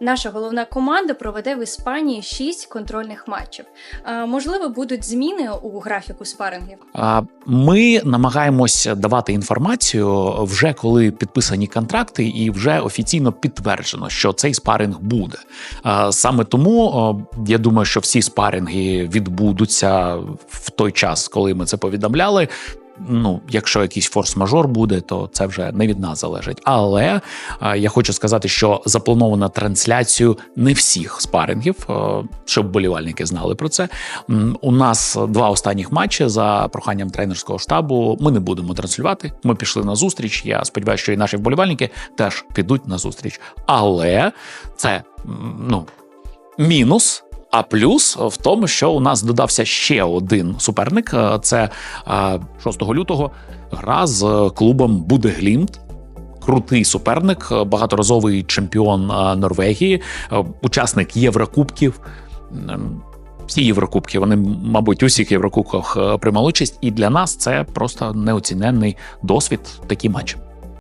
Наша головна команда проведе в Іспанії 6 контрольних матчів. Можливо, будуть зміни у графіку спарингів. Ми намагаємось давати інформацію вже коли підписані контракти, і вже офіційно підтверджено, що цей спаринг буде. Саме тому я думаю, що всі спаринги відбудуться в той час, коли ми це повідомляли. Ну, якщо якийсь форс-мажор буде, то це вже не від нас залежить. Але е, я хочу сказати, що заплановано трансляцію не всіх спарингів, е, щоб болівальники знали про це. У нас два останніх матчі за проханням тренерського штабу. Ми не будемо транслювати. Ми пішли на зустріч. Я сподіваюся, що і наші вболівальники теж підуть на зустріч. Але це ну мінус. А плюс в тому, що у нас додався ще один суперник. Е, Це е, 6 лютого гра з клубом Будеглімт. Крутий суперник, е, багаторазовий чемпіон е, Норвегії, е, учасник Єврокубків. Ем, Всі Єврокубки, вони, мабуть, у всіх Єврокубках е, приймали участь, і для нас це просто неоціненний досвід такі матчі.